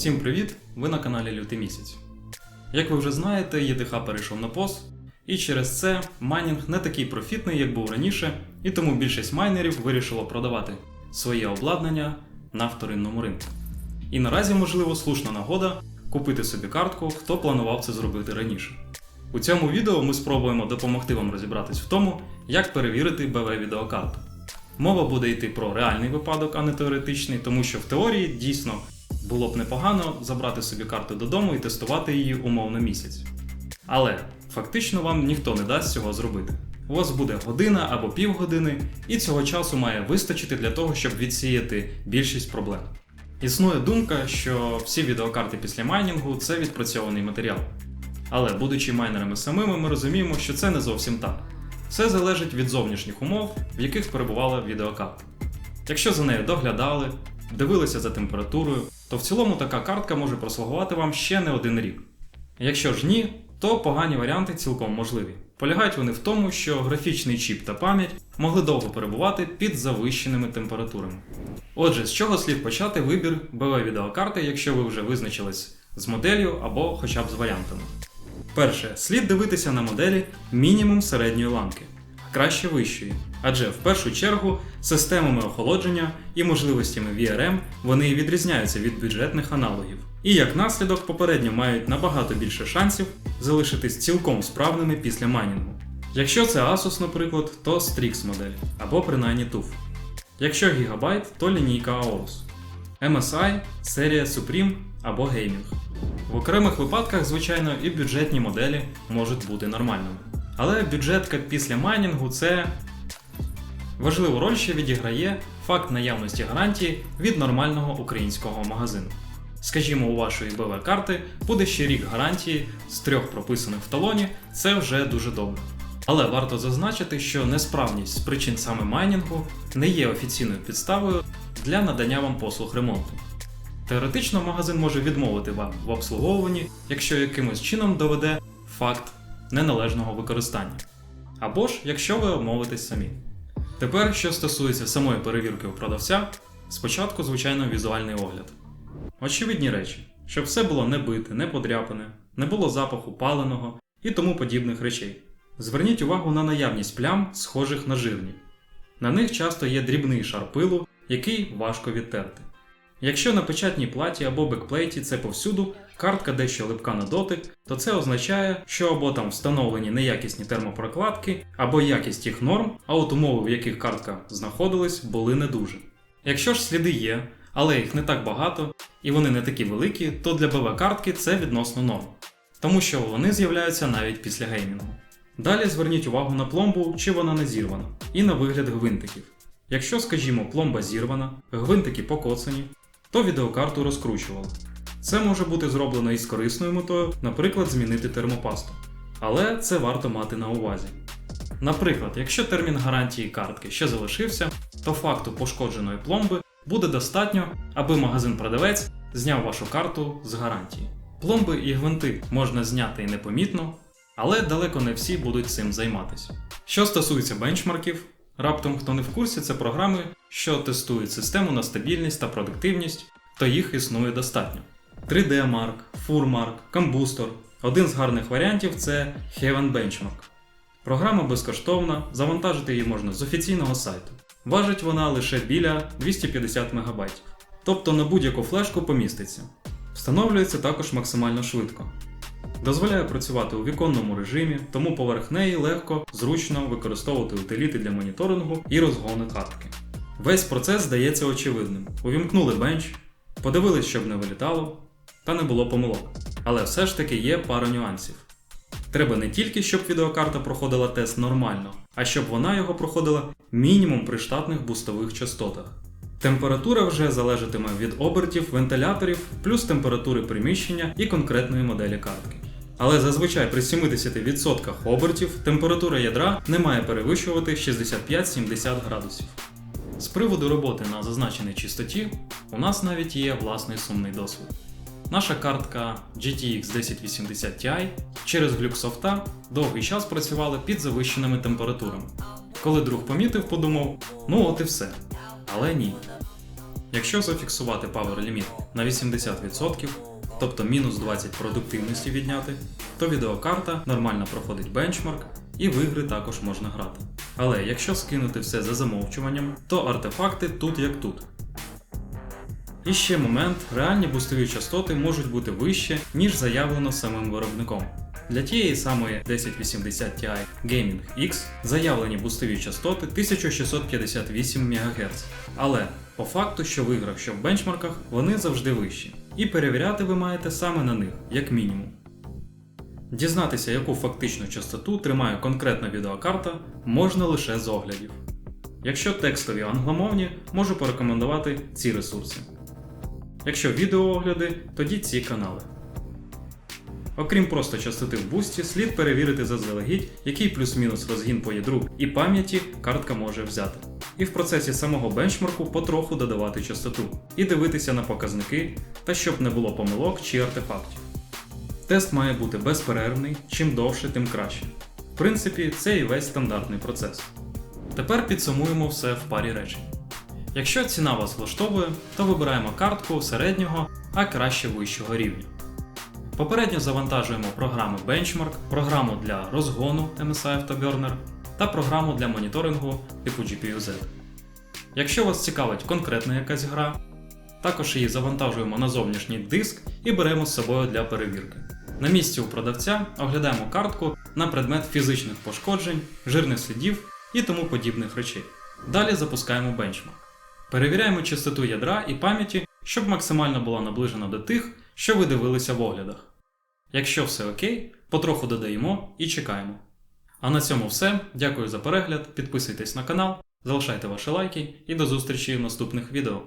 Всім привіт! Ви на каналі Лютий місяць. Як ви вже знаєте, ETH перейшов на POS, і через це майнінг не такий профітний, як був раніше, і тому більшість майнерів вирішило продавати своє обладнання на вторинному ринку. І наразі, можливо, слушна нагода купити собі картку, хто планував це зробити раніше. У цьому відео ми спробуємо допомогти вам розібратись в тому, як перевірити BV відеокарту. Мова буде йти про реальний випадок, а не теоретичний, тому що в теорії дійсно було б непогано забрати собі карту додому і тестувати її умовно місяць. Але фактично вам ніхто не дасть цього зробити. У вас буде година або півгодини, і цього часу має вистачити для того, щоб відсіяти більшість проблем. Існує думка, що всі відеокарти після майнінгу це відпрацьований матеріал. Але будучи майнерами самими, ми розуміємо, що це не зовсім так. Все залежить від зовнішніх умов, в яких перебувала відеокарта. Якщо за нею доглядали, дивилися за температурою, то в цілому така картка може прослугувати вам ще не один рік. Якщо ж ні, то погані варіанти цілком можливі. Полягають вони в тому, що графічний чіп та пам'ять могли довго перебувати під завищеними температурами. Отже, з чого слід почати вибір BV відеокарти, якщо ви вже визначились з моделлю або хоча б з варіантами. Перше, слід дивитися на моделі мінімум середньої ланки, краще вищої, адже в першу чергу системами охолодження і можливостями VRM вони відрізняються від бюджетних аналогів. І як наслідок попередньо мають набагато більше шансів залишитись цілком справними після майнінгу. Якщо це Asus, наприклад, то Strix модель або принаймні TUF. Якщо Gigabyte, то лінійка Aorus. MSI, серія Supreme або Gaming. В окремих випадках, звичайно, і бюджетні моделі можуть бути нормальними. Але бюджетка після майнінгу це важливу роль ще відіграє факт наявності гарантії від нормального українського магазину. Скажімо, у вашої BV карти буде ще рік гарантії з трьох прописаних в талоні, це вже дуже добре. Але варто зазначити, що несправність з причин саме майнінгу не є офіційною підставою для надання вам послуг ремонту. Теоретично магазин може відмовити вам в обслуговуванні, якщо якимось чином доведе факт неналежного використання. Або ж якщо ви обмовитесь самі. Тепер, що стосується самої перевірки у продавця, спочатку, звичайно, візуальний огляд. Очевидні речі, щоб все було не бите, не подряпане, не було запаху паленого і тому подібних речей. Зверніть увагу на наявність плям, схожих на жирні. На них часто є дрібний шар пилу, який важко відтерти. Якщо на печатній платі або бекплейті це повсюду, картка дещо липка на дотик, то це означає, що або там встановлені неякісні термопрокладки, або якість їх норм, а от умови, в яких картка знаходилась, були не дуже. Якщо ж сліди є, але їх не так багато, і вони не такі великі, то для БВ картки це відносно норм, тому що вони з'являються навіть після геймінгу. Далі зверніть увагу на пломбу, чи вона не зірвана, і на вигляд гвинтиків. Якщо, скажімо, пломба зірвана, гвинтики покоцані, то відеокарту розкручували. Це може бути зроблено із корисною метою, наприклад, змінити термопасту. Але це варто мати на увазі. Наприклад, якщо термін гарантії картки ще залишився, то факту пошкодженої пломби буде достатньо, аби магазин-продавець зняв вашу карту з гарантії. Пломби і гвинти можна зняти і непомітно, але далеко не всі будуть цим займатися. Що стосується бенчмарків, раптом хто не в курсі, це програми, що тестують систему на стабільність та продуктивність, то їх існує достатньо. 3D Mark, FurMark, Combustor. Один з гарних варіантів це Heaven Benchmark. Програма безкоштовна, завантажити її можна з офіційного сайту. Важить вона лише біля 250 МБ, тобто на будь-яку флешку поміститься. Встановлюється також максимально швидко. Дозволяє працювати у віконному режимі, тому поверх неї легко, зручно використовувати утиліти для моніторингу і розгону картки. Весь процес здається очевидним. Увімкнули бенч, подивились, щоб не вилітало, та не було помилок. Але все ж таки є пара нюансів. Треба не тільки, щоб відеокарта проходила тест нормально, а щоб вона його проходила мінімум при штатних бустових частотах. Температура вже залежатиме від обертів, вентиляторів, плюс температури приміщення і конкретної моделі картки. Але зазвичай при 70% обертів температура ядра не має перевищувати 65-70 градусів. З приводу роботи на зазначеній чистоті у нас навіть є власний сумний досвід. Наша картка GTX 1080 Ti через глюк софта довгий час працювала під завищеними температурами. Коли друг помітив, подумав, ну от і все. Але ні. Якщо зафіксувати Power Limit на 80%, тобто мінус 20 продуктивності відняти, то відеокарта нормально проходить бенчмарк і в ігри також можна грати. Але якщо скинути все за замовчуванням, то артефакти тут як тут. І ще момент, реальні бустові частоти можуть бути вище, ніж заявлено самим виробником. Для тієї самої 1080 Ti Gaming X заявлені бустові частоти 1658 МГц. Але по факту, що в іграх, що в бенчмарках, вони завжди вищі. І перевіряти ви маєте саме на них, як мінімум. Дізнатися, яку фактичну частоту тримає конкретна відеокарта, можна лише з оглядів. Якщо текстові англомовні, можу порекомендувати ці ресурси. Якщо відеоогляди, тоді ці канали. Окрім просто частоти в бусті, слід перевірити заздалегідь, який плюс-мінус розгін по ядру і пам'яті картка може взяти. І в процесі самого бенчмарку потроху додавати частоту і дивитися на показники, та щоб не було помилок чи артефактів. Тест має бути безперервний, чим довше, тим краще. В принципі, це і весь стандартний процес. Тепер підсумуємо все в парі речень. Якщо ціна вас влаштовує, то вибираємо картку середнього, а краще вищого рівня. Попередньо завантажуємо програми Benchmark, програму для розгону MSI Afterburner та програму для моніторингу типу GPU-Z. Якщо вас цікавить конкретна якась гра, також її завантажуємо на зовнішній диск і беремо з собою для перевірки. На місці у продавця оглядаємо картку на предмет фізичних пошкоджень, жирних слідів і тому подібних речей. Далі запускаємо бенчмарк. Перевіряємо частоту ядра і пам'яті, щоб максимально була наближена до тих, що ви дивилися в оглядах. Якщо все окей, потроху додаємо і чекаємо. А на цьому все. Дякую за перегляд, підписуйтесь на канал, залишайте ваші лайки і до зустрічі в наступних відео.